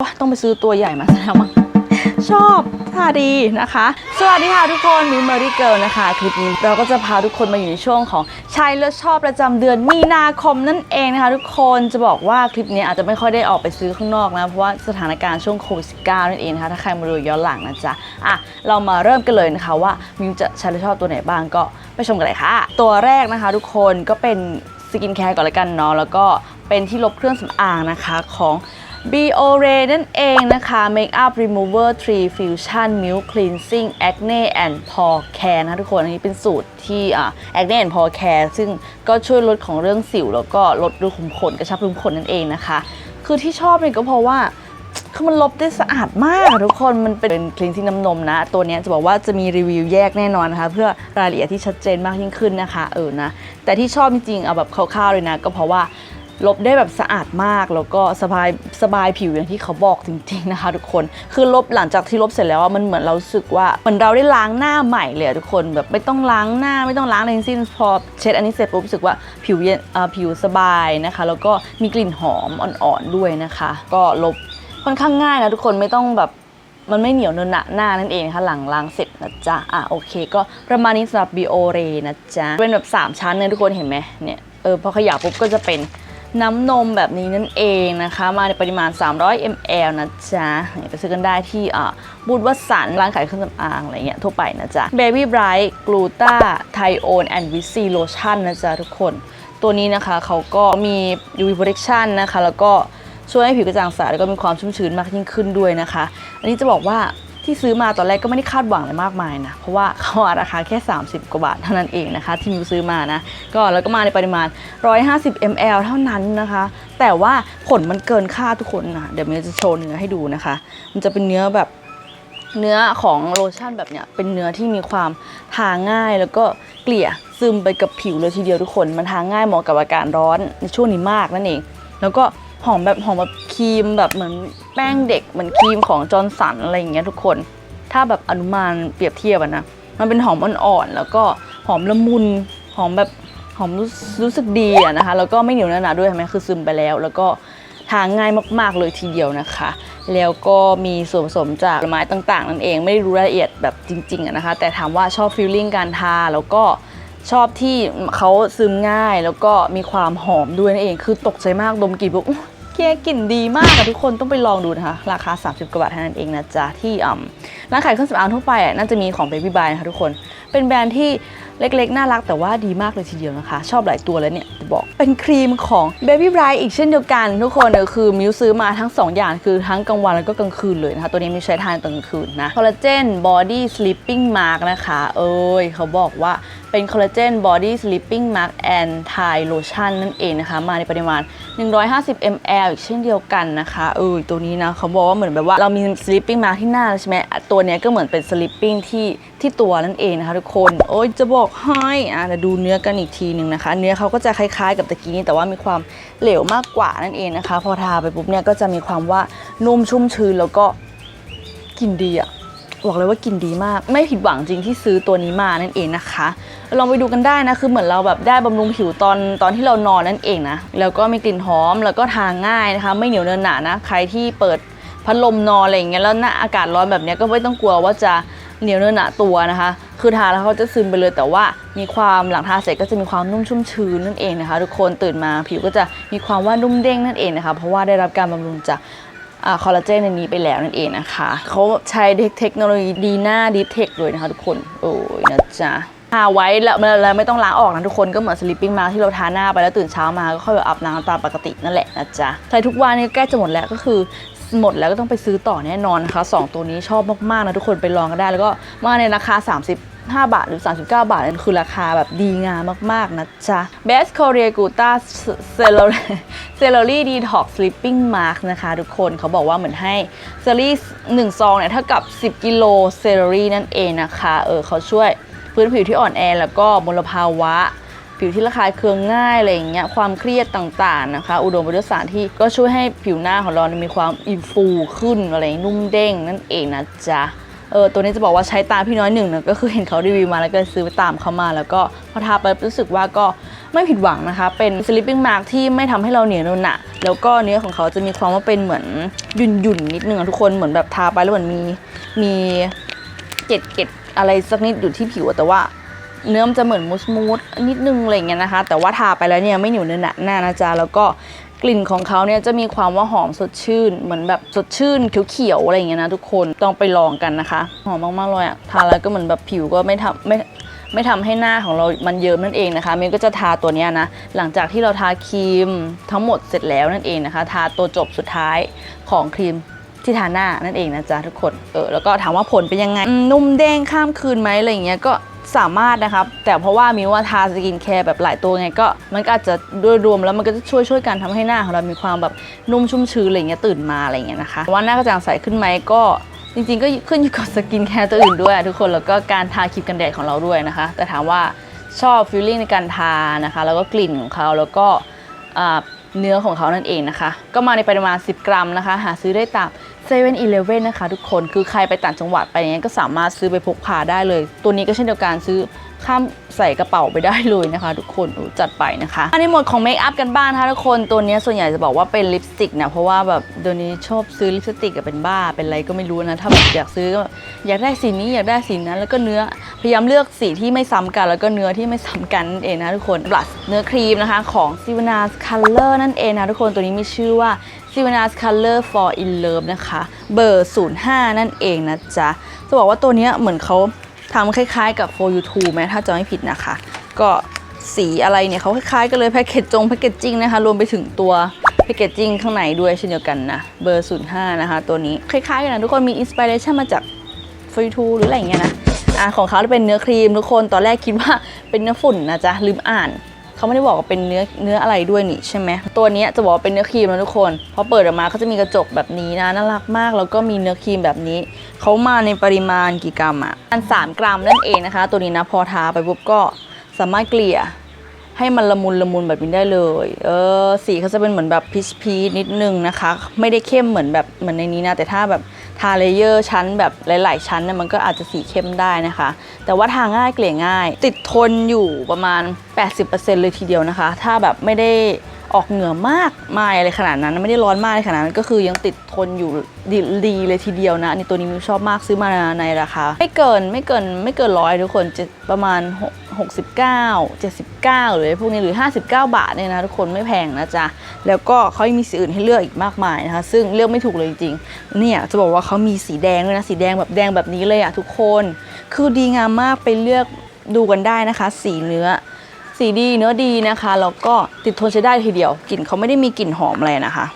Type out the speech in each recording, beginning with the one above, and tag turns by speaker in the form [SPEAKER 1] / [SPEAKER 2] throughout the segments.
[SPEAKER 1] ว่าต้องไปซื้อตัวใหญ่มาแล้วมั้งชอบท่าดีนะคะ สวัสดีค่ะทุกคนมิวเมอรี่เกิลนะคะ คลิปนี้เราก็จะพาทุกคนมาอยู่ในช่วงของชายเลือดชอบประจำเดือนมีนาคมนั่นเองนะคะ ทุกคนจะบอกว่าคลิปนี้อาจจะไม่ค่อยได้ออกไปซื้อข้างนอกนะ เพราะว่าสถานการณ์ช่วงโควิด -19 นั่นเองนะคะถ้าใครมาดูย้อนหลังนะจ๊ะอะเรามาเริ่มกันเลยนะคะว่ามิวจะชายเลือดชอบตัวไหนบ้างก็ไปชมกันเลยค่ะ ตัวแรกนะคะ ทุกคนก็เป็นสกินแคร์ก่อนละกันเนาะแล้วก็เป็นที่ลบเครื่องสำอางนะคะของ b o r a นั่นเองนะคะ Makeup Remover 3 Fusion Milk Cleansing Acne and Pore Care นะทุกคน อันนี้เป็นสูตรที่อ่า Acne and Pore Care ซึ่งก็ช่วยลดของเรื่องสิว แล้วก็ลดรูขุมขนกระชับรูขุมขนนั่นเองนะคะ คือที่ชอบเนี่ยก็เพราะว่าคือมันลบได้สะอาดมากทุกคนมันเป็นคลีนซิ่งน้ำนมนะ ตัวนี้จะบอกว่าจะมีรีวิวแยกแน่นอนนะคะ เพื่อรายละเอียดที่ชัดเจนมากยิ่งขึ้นนะคะ เออนะ แต่ที่ชอบจริงๆเอาแบบคร่าวๆเลยนะ ก็เพราะว่า ลบได้แบบสะอาดมากแล้วก็สบายสบายผิวอย่างที่เขาบอกจริงๆนะคะทุกคน คือลบหลังจากที่ลบเสร็จแล้วอะมันเหมือนเราสึกว่าเหมือนเราได้ล้างหน้าใหม่เลยอะทุกคนแบบไม่ต้องล้างหน้าไม่ต้องล้างอะไรทั้งสิ้นพอเช็ดอันนี้เสร็จปุ๊บรู้สึกว่าผิวเย็นอ่าผิวสบายนะคะ แล้วก็มีกลิ่นหอมอ่อนๆด้วยนะคะ ก็ลบค่อนข้างง่ายนะทุกคนไม่ต้องแบบมันไม่เหนียวเนอะหนะหน้านั่นเองนะคะหลังล้างเสร็จนะจ๊ะ อะโอเค ก็ประมาณนี้สำหรับ b o r e นะจ๊ะ เป็นแบบ 3 ชั้นเนี่ยทุกคนเห็นไหมเนี่ย เออพอขยับปุ๊บก็จะเป็น น้ำนมแบบนี้นั่นเองนะคะ มาในปริมาณ 300 ml นะจ๊ะไปซื้อกันได้ที่บูธวัสันร้านขายเครื่องสำอางอะไรเงี้ยทั่วไปนะจ๊ะ Baby Bright Gluta t h i o n and v i c Lotion นะจ๊ะทุกคน ตัวนี้นะคะเขาก็มี UV protection นะคะ แล้วก็ช่วยให้ผิวกระจ่างใสแล้วก็มีความชุ่มชื้นมากยิ่งขึ้นด้วยนะคะ อันนี้จะบอกว่า ที่ซื้อมาตอนแรกก็ไม่ได้คาดหวังอะไรมากมายนะ เพราะว่าเขาอะราคาแค่ 30 กว่าบาทเท่านั้นเองนะคะ ที่มิวซื้อมานะ ก็แล้วก็มาในปริมาณ 150 ml เท่านั้นนะคะ แต่ว่าผลมันเกินค่าทุกคนนะเดี๋ยวมิวจะโชว์เนื้อให้ดูนะคะ มันจะเป็นเนื้อแบบเนื้อของโลชั่นแบบเนี้ยเป็นเนื้อที่มีความทาง่ายแล้วก็เกลี่ยซึมไปกับผิวเลยทีเดียวทุกคน มันทาง่ายเหมาะกับอากาศร้อนในช่วงนี้มากนั่นเอง แล้วก็ หอมแบบหอมแบบครีมแบบเหมือนแป้งเด็กเหมือนครีมของจอร์นสันอะไรอย่างเงี้ยทุกคน ถ้าแบบอนุมานเปรียบเทียบอะนะมันเป็นหอมอ่อนๆแล้วก็หอมละมุนหอมแบบหอมรู้รู้สึกดีอะนะคะ แล้วก็ไม่เหนียวเนื้อหนาด้วยเห็นไหมคือซึมไปแล้ว แล้วก็ทานง่ายมากๆเลยทีเดียวนะคะ แล้วก็มีส่วนผสมจากผลไม้ต่างๆ นั่นเองไม่ได้รู้รายละเอียดแบบจริงๆนะคะ แต่ถามว่าชอบฟีลลิ่งการทาแล้วก็ ชอบที่เขาซึมง่ายแล้วก็มีความหอมด้วยนั่นเอง คือตกใจมากดมกลิ่นปุ๊บอุ๊ยเกียกลิ่นดีมากอะทุกคนต้องไปลองดูนะคะ ราคา 30 กว่าบาทเท่านั้นเองนะจ๊ะ ที่อ่ำ ร้านขายเครื่องสำอางทั่วไปน่าจะมีของ Baby By นะคะทุกคน เป็นแบรนด์ที่เล็กๆ น่ารักแต่ว่าดีมากเลยทีเดียวนะคะ ชอบหลายตัวแล้วเนี่ยจะบอกเป็นครีมของ Baby Bright อีกเช่นเดียวกัน ทุกคนเนี่ยคือมิวซื้อมาทั้ง 2 อย่างคือทั้งกลางวันแล้วก็กลางคืนเลยนะคะ ตัวนี้มิวใช้ทานตอนกลางคืนนะคอลลาเจน Body Sleeping Mask นะคะเอ้ยเขาบอกว่าเป็นคอลลาเจน Body Sleeping Mask and Thai Lotion นั่นเองนะคะ มาในปริมาณ 150 ml อีกเช่นเดียวกันนะคะเออตัวนี้นะเขาบอกว่าเหมือนแบบว่าเรามี sleeping mask ที่หน้าใช่ไหมอะตัวเนี้ยก็เหมือนเป็น sleeping ที่ที่ตัวนั่นเองนะคะทุกคน โอ้ยจะบอกให้อะเดี๋ยวดูเนื้อกันอีกทีหนึ่งนะคะ เนื้อเขาก็จะคล้ายๆ กับตะกี้นี้แต่ว่ามีความเหลวมากกว่านั่นเองนะคะ พอทาไปปุ๊บเนี่ยก็จะมีความว่านุ่มชุ่มชื้นแล้วก็กลิ่นดีอะบอกเลยว่ากลิ่นดีมาก ไม่ผิดหวังจริงที่ซื้อตัวนี้มานั่นเองนะคะ ลองไปดูกันได้นะคือเหมือนเราแบบได้บำรุงผิวตอนตอนที่เรานอนนั่นเองนะแล้วก็มีกลิ่นหอมแล้วก็ทาง่ายนะคะ ไม่เหนียวเนินหนานะ ใครที่เปิด พัดลมนอนอะไรอย่างเงี้ยแล้วหน้าอากาศร้อนแบบเนี้ยก็ไม่ต้องกลัวว่าจะเหนียวเนินหนาตัวนะคะ คือทาแล้วเขาจะซึมไปเลยแต่ว่ามีความหลังทาเสร็จก็จะมีความนุ่มชุ่มชื้นนั่นเองนะคะ ทุกคนตื่นมาผิวก็จะมีความว่านุ่มเด้งนั่นเองนะคะ เพราะว่าได้รับการบำรุงจากคอลลาเจนในนี้ไปแล้วนั่นเองนะคะ เขาใช้เทคโนโลยีดีหน่าดีเทคด้วยนะคะทุกคน โอ้ยนะจ๊ะทาไว้แล้วแล้วไม่ต้องล้างออกนะทุกคนก็เหมือนสลิปปิ้งมาที่เราทาหน้าไปแล้วตื่นเช้ามาก็ค่อยแบบอาบน้ำตามปกตินั่นแหละนะจ๊ะใช้ทุกวันนี้ใกล้จะหมดแล้วก็คือ หมดแล้วก็ต้องไปซื้อต่อแน่นอนนะคะสองตัวนี้ชอบมากๆนะทุกคนไปลองกันได้ แล้วก็มาในราคา 30 5 บาทหรือ 39 บาทนั่นคือราคาแบบดีงามมาก ๆ นะจ๊ะ Best Korea Guta Celery Detox Sleeping Mask นะคะ ทุกคนเขาบอกว่าเหมือนให้เซลลี่1ซองเนี่ยเท่ากับ 10 กิโลเซลลี่นั่นเองนะคะ เออเขาช่วยพื้นผิวที่อ่อนแอแล้วก็มลภาวะ ผิวที่ระคายเคืองง่ายอะไรอย่างเงี้ยความเครียดต่างๆนะคะ อุดมไปด้วยสารที่ก็ช่วยให้ผิวหน้าของเราเนี่ยมีความอิ่มฟูขึ้นอะไรนุ่มเด้งนั่นเองนะจ๊ะเออตัวนี้จะบอกว่าใช้ตามพี่น้อยหนึ่งนะก็คือเห็นเขารีวิวมาแล้วก็ซื้อไปตามเขามา แล้วก็พอทาไปรู้สึกว่าก็ไม่ผิดหวังนะคะ เป็น sleeping mask ที่ไม่ทำให้เราเหนียวเนอะหนะแล้วก็เนื้อของเขาจะมีความว่าเป็นเหมือนหยุ่นหยุ่นนิดนึงทุกคนเหมือนแบบทาไปแล้วเหมือนมีมีเกล็ดเกล็ดอะไรสักนิดอยู่ที่ผิวแต่ว่า เนื้อมันจะเหมือนมูสมูสนิดนึงอะไรเงี้ยนะคะ แต่ว่าทาไปแล้วเนี่ยไม่เหนียวเนื้อหนะหน้านะจ๊ะแล้วก็กลิ่นของเขาเนี่ยจะมีความว่าหอมสดชื่น เหมือนแบบสดชื่นเขียวๆอะไรอย่างเงี้ยนะทุกคนต้องไปลองกันนะคะ หอมมากๆเลยอะทาแล้วก็เหมือนแบบผิวก็ไม่ทำไม่ไม่ทำให้หน้าของเรามันเยิ้มนั่นเองนะคะเมย์ก็จะทาตัวเนี้ยนะ หลังจากที่เราทาครีมทั้งหมดเสร็จแล้วนั่นเองนะคะ ทาตัวจบสุดท้ายของครีมที่ทาหน้านั่นเองนะจ๊ะทุกคนเออแล้วก็ถามว่าผลเป็นยังไงนุ่มเด้งข้ามคืนไหมอะไรอย่างเงี้ยก็ สามารถนะครับ แต่เพราะว่ามิวว่าทาสกินแคร์แบบหลายตัวไงก็ มันก็อาจจะด้วยรวมแล้วมันก็จะช่วยช่วยกันทำให้หน้าของเรามีความแบบนุ่มชุ่มชื้นอะไรเงี้ยตื่นมาอะไรเงี้ยนะคะว่าหน้ากระจ่างใสขึ้นไหมก็จริงๆ ก็ขึ้นอยู่กับสกินแคร์ตัวอื่นด้วย ทุกคนแล้วก็การทาครีมกันแดดของเราด้วยนะคะ แต่ถามว่าชอบฟีลลิ่งในการทานะคะ แล้วก็กลิ่นของเขาแล้วก็เนื้อของเขานั่นเองนะคะ ก็มาในปริมาณ 10 กรัมนะคะ หาซื้อได้ตาม 7 e เ e ่ e อนะคะทุกคนคือใครไปต่างจังหวัดไปอย่างเงี้ยก็สามารถซื้อไปพกพาได้เลย ตัวนี้ก็เช่นเดียวกันซื้อข้ามใส่กระเป๋าไปได้เลยนะคะ ทุกคนจัดไปนะคะอันในหมวดของเมคอัพกันบ้างนะคะทุกคนตัวนี้ส่วนใหญ่จะบอกว่าเป็นลิปสติกนะเพราะว่าแบบเดี๋ยวนี้ชอบซื้อลิปสติกกับเป็นบ้าเป็นอะไรก็ไม่รู้นะถ้าแบบอยากซื้อก็อยากได้สีนี้อยากได้สีนั้นแล้วก็เนื้อพยายามเลือกสีที่ไม่ซ้ำกัน แล้วก็เนื้อที่ไม่ซ้ำกันนั่นเองนะทุกคนบลัชเนื้อครีมนะคะของ s i v a n a s Color นั่นเองนะทุกคนตัวนี้มีชื่อว่า s i v a n a s Color for in Love นะคะ เบอร์ 05 นั่นเองนะจ๊ะ จะบอกว่าตัวนี้เหมือนเขาทำคล้ายๆกับ for you to ไหมถ้าจะไม่ผิดนะคะ ก็สีอะไรเนี่ยเขาคล้ายๆกันเลยแพคเกจจงแพคเกจจิ้งนะคะ รวมไปถึงตัวแพคเกจจิ้งข้างในด้วยเช่นเดียวกันนะ เบอร์ 05 นะคะ ตัวนี้คล้ายๆกันนะทุกคนมีอินสปิเรชันมาจากฟรีทูหรืออะไรอย่างเงี้ยนะอะของเขาเป็นเนื้อครีมทุกคนตอนแรกคิดว่าเป็นเนื้อฝุ่นนะจ๊ะลืมอ่าน เขาไม่ได้บอกว่าเป็นเนื้อเนื้ออะไรด้วยนี่ใช่ไหมตัวนี้จะบอกว่าเป็นเนื้อครีมนะทุกคนพอเปิดออกมาเขาจะมีกระจกแบบนี้นะน่ารักมากแล้วก็มีเนื้อครีมแบบนี้เขามาในปริมาณกี่กรัมอะอัน 3 กรัมนั่นเองนะคะ ตัวนี้นะพอทาไปปุ๊บก็สามารถเกลี่ยให้มันละมุนละมุนแบบนี้ได้เลย เออสีเขาจะเป็นเหมือนแบบพีชพีชนิดนึงนะคะ ไม่ได้เข้มเหมือนแบบเหมือนในนี้นะ แต่ถ้าแบบ ทาเลเยอร์ชั้นแบบหลาย ๆ ชั้นเนี่ยมันก็อาจจะสีเข้มได้นะคะ แต่ว่าทาง่ายเกลี่ยง่าย ติดทนอยู่ประมาณ 80%เลยทีเดียวนะคะ ถ้าแบบไม่ได้ ออกเหงื่อมากมายอะไรขนาดนั้น ไม่ได้ร้อนมากอะไรขนาดนั้นก็คือยังติดทนอยู่ดีดีเลยทีเดียวนะอันนี่ตัวนี้มิวชอบมากซื้อมาในราคาไม่เกินไม่เกินไม่เกินร้อยทุกคนจะประมาณ 69 79 หรือพวกนี้หรือ 59 บาทเนี่ยนะทุกคนไม่แพงนะจ๊ะ แล้วก็เขายังมีสีอื่นให้เลือกอีกมากมายนะคะ ซึ่งเลือกไม่ถูกเลยจริงๆเนี่ยจะบอกว่าเขามีสีแดงด้วยนะสีแดงแบบแดงแบบนี้เลยอะทุกคน คือดีงามมากไปเลือกดูกันได้นะคะ สีเนื้อ สีดีเนื้อดีนะคะแล้วก็ติดทนใช้ได้ทีเดียวกลิ่นเขาไม่ได้มีกลิ่นหอมอะไรนะคะ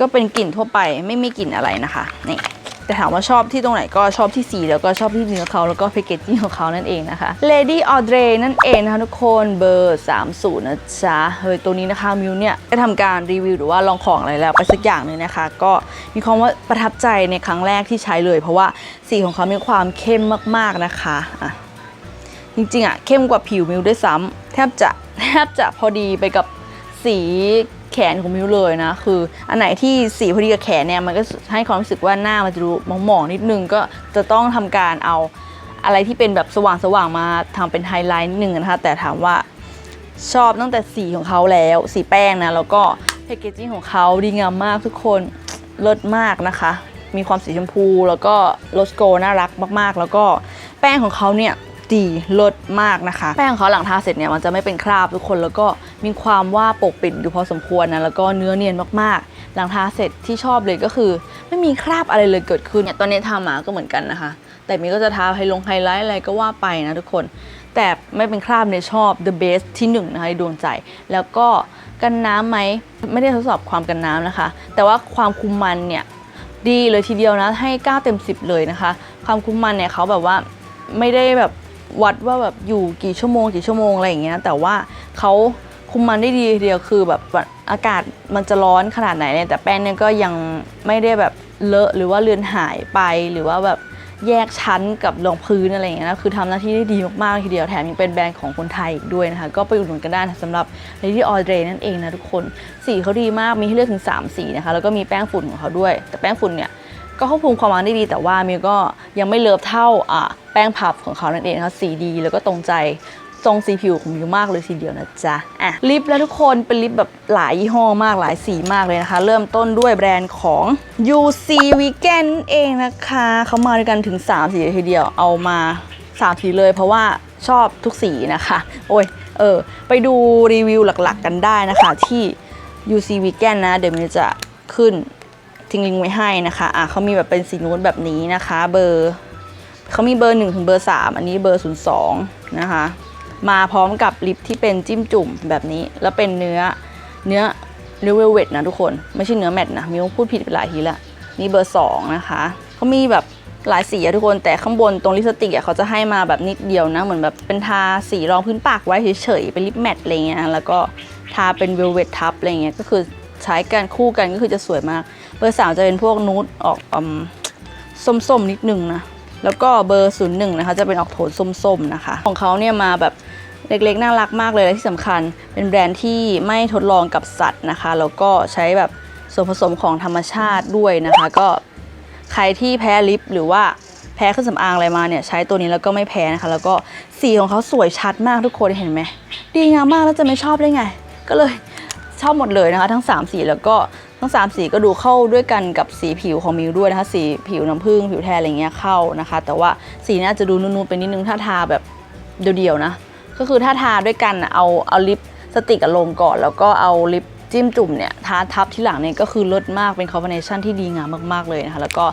[SPEAKER 1] ก็เป็นกลิ่นทั่วไปไม่มีกลิ่นอะไรนะคะนี่แต่ถามว่าชอบที่ตรงไหนก็ชอบที่สีแล้วก็ชอบที่เนื้อเขาแล้วก็แพคเกจจิ้งของเขานั่นเองนะคะ Lady Audrey นั่นเองนะคะทุกคนเบอร์ 30 นะจ๊ะ เฮ้ย ตัวนี้นะคะมิวเนี่ยได้ทำการรีวิวหรือว่าลองของอะไรแล้วไปสักอย่างหนึ่งนะคะ ก็มีความว่าประทับใจในครั้งแรกที่ใช้เลย เพราะว่าสีของเขามีความเข้มมากๆนะคะอะ จริงๆอะเข้มกว่าผิวมิวด้วยซ้ำแทบจะแทบจะพอดีไปกับสีแขนของมิวเลยนะ คืออันไหนที่สีพอดีกับแขนเนี่ยมันก็ให้ความรู้สึกว่าหน้ามันจะดูหมองๆนิดนึงก็จะต้องทำการเอาอะไรที่เป็นแบบสว่างๆมาทำเป็นไฮไลท์นิดนึงนะคะแต่ถามว่าชอบตั้งแต่สีของเขาแล้ว สีแป้งนะแล้วก็แพคเกจจิ้งของเขาดีงามมากทุกคนเลิศมากนะคะ มีความสีชมพูแล้วก็โลสโกน่ารักมากๆ แล้วก็แป้งของเขาเนี่ย ดีลดมากนะคะ แป้งเขาหลังทาเสร็จเนี่ยมันจะไม่เป็นคราบทุกคน แล้วก็มีความว่าปกปิดอยู่พอสมควรนะแล้วก็เนื้อเนียนมากๆ หลังทาเสร็จที่ชอบเลยก็คือ ไม่มีคราบอะไรเลยเกิดขึ้นเนี่ยตอนนี้ทามาก็เหมือนกันนะคะ แต่มีก็จะทาไฮลงไฮไลท์อะไรก็ว่าไปนะทุกคน แต่ไม่เป็นคราบเนี่ยชอบ the best ที่หนึ่งนะคะในดวงใจแล้วก็กันน้ำไหมไม่ได้ทดสอบความกันน้ำนะคะ แต่ว่าความคุมมันเนี่ยดีเลยทีเดียวนะให้ 9 เต็ม 10 เลยนะคะ ความคุ้มมันเนี่ยเขาแบบว่าไม่ได้แบบ วัดว่าแบบอยู่กี่ชั่วโมงกี่ชั่วโมงอะไรอย่างเงี้ยแต่ว่าเขาคุมมันได้ดีทีเดียวคือแบบอากาศมันจะร้อนขนาดไหนเนี่ยแต่แป้งเนี่ยก็ยังไม่ได้แบบเลอะหรือว่าเลือนหายไปหรือว่าแบบแยกชั้นกับรองพื้นอะไรอย่างเงี้ยนะคือทำหน้าที่ได้ดีมากๆทีเดียวแถมยังเป็นแบรนด์ของคนไทยอีกด้วยนะคะ ก็ไปอุดหนุนกันได้นะสำหรับ Lady Audrey นั่นเองนะทุกคน สีเขาดีมากมีให้เลือกถึง 3 สีนะคะ แล้วก็มีแป้งฝุ่นของเขาด้วย แต่แป้งฝุ่นเนี่ย ก็ควบคุมความมันได้ดี แต่ว่ามิวก็ยังไม่เลิฟเท่าอะแป้งพับของเขานั่นเองนะคะสีดี แล้วก็ตรงใจทรงสีผิวของมิวมากเลยทีเดียวนะจ๊ะอะลิปแล้วทุกคนเป็นลิปแบบหลายยี่ห้อมากหลายสีมากเลยนะคะ เริ่มต้นด้วยแบรนด์ของ UC Vegan เองนะคะเขามาด้วยกันถึง 3 สีเลยทีเดียวเอามา 3 สีเลยเพราะว่าชอบทุกสีนะคะ โอ้ยเออ ไปดูรีวิวหลักๆกันได้นะคะที่ UC Vegan นะ เดี๋ยวมิวจะขึ้น ทิ้งลิงก์ไว้ให้นะคะอะเขามีแบบเป็นสีนูดแบบนี้นะคะ เบอร์เขามีเบอร์1ถึงเบอร์3อันนี้เบอร์02นะคะมาพร้อมกับลิปที่เป็นจิ้มจุ่มแบบนี้ แล้วเป็นเนื้อเนื้อเนื้อเวลเวทนะทุกคนไม่ใช่เนื้อแมตต์นะมิวพูดผิดไปหลายทีละนี่เบอร์2นะคะเขามีแบบหลายสีอะทุกคนแต่ข้างบนตรงลิปสติกอะเขาจะให้มาแบบนิดเดียวนะเหมือนแบบเป็นทาสีรองพื้นปากไว้เฉยๆเป็นลิปแมตต์อะไรเงี้ยแล้วก็ทาเป็นเวลเวททับอะไรเงี้ยก็คือ ใช้กันคู่กันก็คือจะสวยมาก เบอร์3จะเป็นพวกนูดออกอมส้มๆนิดนึงนะ แล้วก็เบอร์01นย์หนึ่งนะคะจะเป็นออกโทนส้มๆนะคะ ของเขาเนี่ยมาแบบเล็กๆน่ารักมากเลยและที่สำคัญ เป็นแบรนด์ที่ไม่ทดลองกับสัตว์นะคะ แล้วก็ใช้แบบส่วนผสมของธรรมชาติด้วยนะคะ ก็ใครที่แพ้ลิปหรือว่าแพ้เครื่องสำอางอะไรมาเนี่ยใช้ตัวนี้แล้วก็ไม่แพ้นะคะ แล้วก็สีของเขาสวยชัดมากทุกคนเห็นไหมดีงามมากแล้วจะไม่ชอบได้ไง ก็เลย ชอบหมดเลยนะคะ ทั้ง 3 สีแล้วก็ทั้ง 3 สีก็ดูเข้าด้วยกันกับสีผิวของมิวด้วยนะคะ สีผิวน้ำผึ้งผิวแทนอะไรเงี้ยเข้านะคะ แต่ว่าสีนี้ยจะดูนูนๆไปนิดนึงถ้าทาแบบเดียวๆนะ ก็คือถ้าทาด้วยกันเอาเอาลิปสติกอะลงก่อน แล้วก็เอาลิปจิ้มจุ่มเนี่ยทาทับที่หลังเนี่ยก็คือเลิศมากเป็นคอมบิเนชันที่ดีงามมากๆเลยนะคะ แล้วก็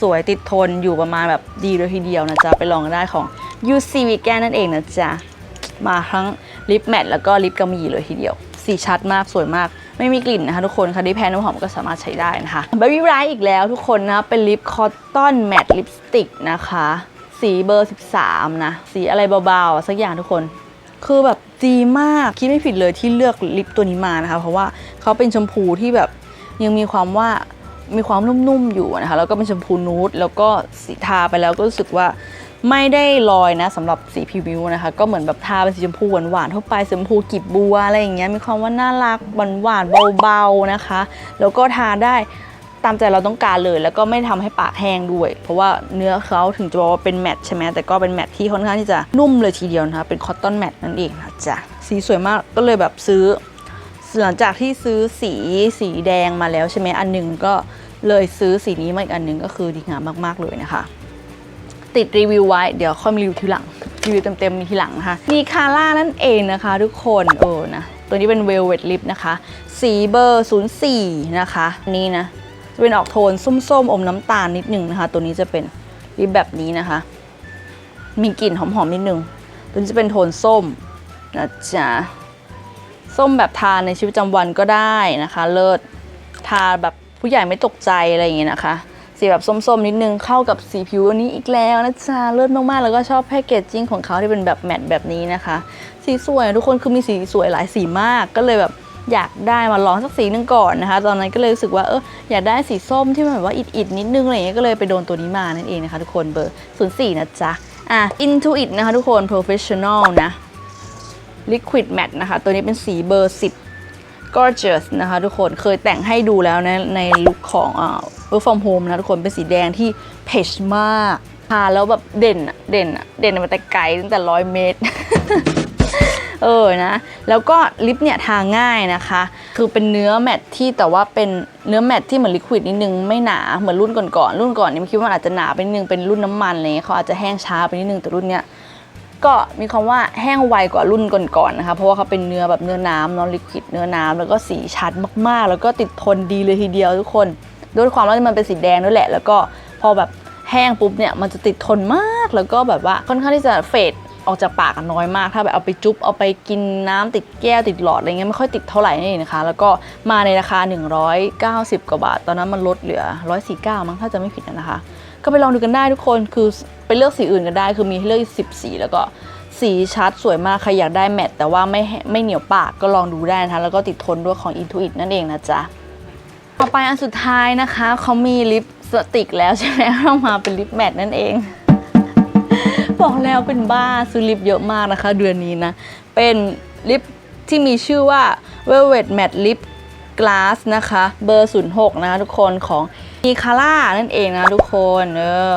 [SPEAKER 1] สวยติดทนอยู่ประมาณแบบดีเลยทีเดียวนะจ๊ะ ไปลองกันได้ของ UC Vegan นั่นเองนะจ๊ะ มาทั้งลิปแมทแล้วก็ลิปกำมะหยี่เลยทีเดียว สีชัดมากสวยมาก ไม่มีกลิ่นนะคะทุกคนค่ะที่แพ้น้ำหอมก็สามารถใช้ได้นะคะ Baby r i g h t อีกแล้วทุกคนนะเป็นลิปคอตตอนแมทลิปสติกนะคะ สีเบอร์ 13 นะ สีอะไรเบาๆ สักอย่างทุกคนคือแบบดีมากคิดไม่ผิดเลยที่เลือกลิปตัวนี้มานะคะ เพราะว่าเขาเป็นชมพูที่แบบยังมีความว่ามีความนุ่มๆอยู่นะคะแล้วก็เป็นชมพูนูดแล้วก็สีทาไปแล้วก็รู้สึกว่า ไม่ได้ลอยนะสำหรับสีผิวมิวนะคะ ก็เหมือนแบบทาเป็นสีชมพูหวานๆทั่วไปสีชมพูกลีบบัวอะไรอย่างเงี้ยมีความว่าน่ารักหวานๆเบาๆนะคะ แล้วก็ทาได้ตามใจเราต้องการเลย แล้วก็ไม่ทำให้ปากแห้งด้วย เพราะว่าเนื้อเขาถึงจะบอกว่าเป็นแมตต์ใช่ไหมแต่ก็เป็นแมตต์ที่ค่อนข้างที่จะนุ่มเลยทีเดียวนะคะเป็นคอตตอนแมตต์นั่นเองนะจ๊ะสีสวยมากก็เลยแบบซื้อ หลังจากที่ซื้อสีสีแดงมาแล้วใช่ไหมอันหนึ่งก็เลยซื้อสีนี้มาอีกอันหนึ่งก็คือดีงามมากๆเลยนะคะ ติดรีวิวไว้ เดี๋ยวค่อยมารีวิวทีหลัง รีวิวเต็มๆมีทีหลังนะคะมีคาร่านั่นเองนะคะ ทุกคนเออนะตัวนี้เป็น Velvet Lip นะคะ สีเบอร์ 04 นะคะ นี่นะจะเป็นออกโทนส้มๆ อมน้ำตาลนิดนึงนะคะ ตัวนี้จะเป็นลิปแบบนี้นะคะ มีกลิ่นหอมๆ นิดนึง ตัวนี้จะเป็นโทนส้มนะจ๊ะ ส้มแบบทาในชีวิตประจำวันก็ได้นะคะ เลิศ ทาแบบผู้ใหญ่ไม่ตกใจอะไรอย่างเงี้ยนะคะ สีแบบส้มๆ นิดนึงเข้ากับสีผิวอันนี้อีกแล้วนะจ๊ะเลิศมากๆ แล้วก็ชอบแพคเกจจิ้งของเขาที่เป็นแบบแมตต์แบบนี้นะคะ สีสวยทุกคนคือมีสีสวยหลายสีมากก็เลยแบบอยากได้มาลองสักสีนึงก่อนนะคะ ตอนนั้นก็เลยรู้สึกว่าเอออยากได้สีส้มที่มันแบบว่าอิดๆนิดนึงอะไรเงี้ยก็เลยไปโดนตัวนี้มานั่นเองนะคะทุกคนเบอร์ 04 นะจ๊ะอะ Intuit นะคะทุกคน professional นะ Liquid Matte นะคะ ตัวนี้เป็นสีเบอร์ 10 gorgeous นะคะทุกคนเคยแต่งให้ดูแล้วนะในลุคของอ่า work from home นะทุกคนเป็นสีแดงที่เพชมากทาแล้วแบบเด่นอะเด่นอะเด่นมาแต่ไกลตั้งแต่ร้อยเมตร เออนะ แล้วก็ลิปเนี่ยทาง่ายนะคะ คือเป็นเนื้อแมตที่แต่ว่าเป็นเนื้อแมตที่เหมือนลิควิดนิดนึงไม่หนาเหมือนรุ่นก่อนๆรุ่นก่อนนี่มันคิดว่าอาจจะหนาไปนิดนึงเป็นรุ่นน้ำมันอะไรเงี้ยเขาอาจจะแห้งช้าไปนิดนึงแต่รุ่นเนี้ยก็มีความว่าแห้งไวกว่ารุ่นก่อนๆนะคะ เพราะว่าเขาเป็นเนื้อแบบเนื้อน้ำเนอนลิควิดเนื้อน้ำแล้วก็สีชัดมากๆ แล้วก็ติดทนดีเลยทีเดียวทุกคน ด้วยความว่ามันเป็นสีแดงด้วยแหละ แล้วก็พอแบบแห้งปุ๊บเนี่ยมันจะติดทนมากแล้วก็แบบว่าค่อนข้างที่จะเฟดออกจากปากน้อยมากถ้าแบบเอาไปจุ๊บเอาไปกินน้ำติดแก้วติดหลอดอะไรเงี้ยไม่ค่อยติดเท่าไหร่นี่นะคะ แล้วก็มาในราคา 190 กว่าบาท ตอนนั้นมันลดเหลือ 149 มั้งถ้าจะไม่ผิดนะคะ ก็ไปลองดูกันได้ทุกคนคือไปเลือกสีอื่นกันได้ คือมีให้เลือกสิบสีแล้วก็สีชัดสวยมากใครอยากได้แมตต์แต่ว่าไม่ไม่เหนียวปากก็ลองดูได้นะคะแล้วก็ติดทนด้วยของ Intuit นั่นเองนะจ๊ะ ต่อไปอันสุดท้ายนะคะเขามีลิปสติกแล้วใช่ไหมเรามาเป็นลิปแมตต์นั่นเอง บอกแล้วเป็นบ้าซื้อลิปเยอะมากนะคะ เดือนนี้นะ เป็นลิปที่มีชื่อว่า Velvet Matte Lip Glass นะคะ เบอร์ 06 นะคะทุกคนของมีคาร่านั่นเองนะทุกคนเออ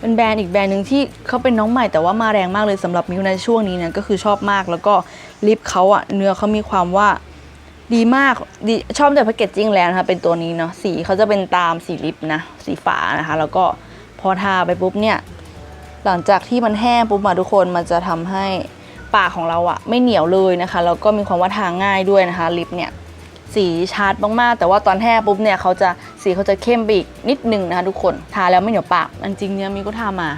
[SPEAKER 1] เป็นแบรนด์อีกแบรนด์หนึ่งที่เขาเป็นน้องใหม่แต่ว่ามาแรงมากเลยสำหรับมิวในช่วงนี้นี่ยก็คือชอบมากแล้วก็ลิปเขาอะเนื้อเขามีความว่า ดีมากดีชอบแต่แพคเกจจิ้งแล้วนะคะเป็นตัวนี้เนาะสีเขาจะเป็นตามสีลิปนะ สีฝานะคะ แล้วก็พอทาไปปุ๊บเนี่ย หลังจากที่มันแห้งปุ๊บมาทุกคนมันจะทำให้ปากของเราอะไม่เหนียวเลยนะคะแล้วก็มีความว่าทาง่ายด้วยนะคะ ลิปเนี่ยสีชัดมากๆ แต่ว่าตอนแห้งปุ๊บเนี่ยเขาจะสีเขาจะเข้มไปอีกนิดนึงนะคะทุกคนทาแล้วไม่เหนียวปากอันจริงเนี่ยมิวก็ทามา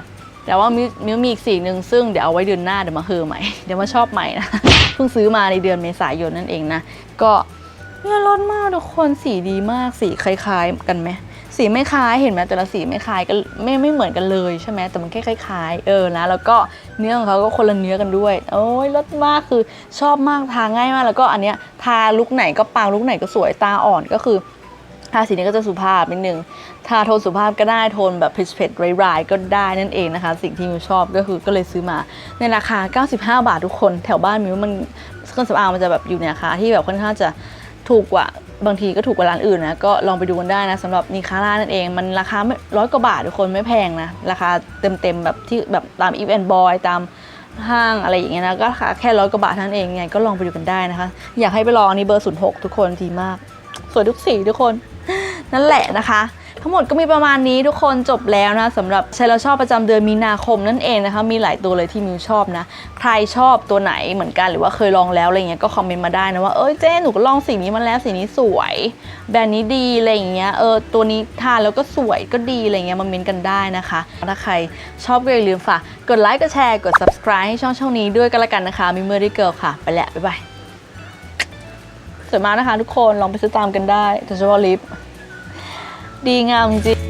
[SPEAKER 1] แต่ว่ามิวมิวมีอีกสีหนึ่งซึ่งเดี๋ยวเอาไว้เดือนหน้าเดี๋ยวมาเฮอใหม่เดี๋ยวมาชอบใหม่นะเพิ่งซื้อมาในเดือนเมษายนนั่นเองนะก็เนี่ยรสมากทุกคนสีดีมากสีคล้ายๆ กันไหมสีไม่คล้ายเห็นไหมแต่ละสีไม่คล้ายกันไม่ไม่เหมือนกันเลยใช่ไหมแต่มันแค่คล้ายๆเออนะแล้วก็เนื้อของเขาก็คนละเนื้อกันด้วย โอ้ยรสมากคือชอบมากทาง่ายมากแล้วก็อันเนี้ยทาลุกไหนก็ปังลุกไหนก็สวยตาอ่อนก็คือ ทาสีนี้ก็จะสุภาพนิดนึงทาโทนสุภาพก็ได้โทนแบบเผ็ดๆร้ายๆก็ได้นั่นเองนะคะ สิ่งที่มิวชอบก็คือก็เลยซื้อมาในราคา 95 บาททุกคน แถวบ้านมิวมันเครื่องสำอางมันจะแบบอยู่ในราคาที่แบบค่อนข้างจะถูกกว่าบางทีก็ถูกกว่าร้านอื่นนะก็ลองไปดูกันได้นะสำหรับนิคาร่านั่นเอง มันราคาร้อยกว่าบาททุกคนไม่แพงนะ ราคาเต็มๆแบบที่แบบตามอีฟแอนด์บอยตามห้างอะไรอย่างเงี้ยนะก็ราคาแค่ร้อยกว่าบาททั้นเองไงก็ลองไปดูกันได้นะคะ อยากให้ไปลองนนี้เบอร์ 06 ทุกคนดีมาก สวยทุกสีทุกคน นั่นแหละนะคะ ทั้งหมดก็มีประมาณนี้ทุกคนจบแล้วนะสำหรับใช้แล้วชอบประจำเดือนมีนาคมนั่นเองนะคะ มีหลายตัวเลยที่มิวชอบนะ ใครชอบตัวไหนเหมือนกันหรือว่าเคยลองแล้วอะไรเงี้ยก็คอมเมนต์มาได้นะว่าเอ้ยเจ๊หนูก็ลองสีนี้มาแล้วสีนี้สวย แบรนด์นี้ดีอะไรอย่างเงี้ยเออตัวนี้ทานแล้วก็สวยก็ดีอะไรเงี้ยมาเมนต์กันได้นะคะ ถ้าใครชอบก็อย่าลืมฝากกดไลค์กดแชร์กด subscribe ให้ช่องช่องนี้ด้วยกันละกันนะคะมิมเมอรี่เกิลค่ะไปแล้วบ๊ายบายสวยมากนะคะทุกคนลองไปซื้อตามกันได้โดยเฉพาะลิป ดีงามจริง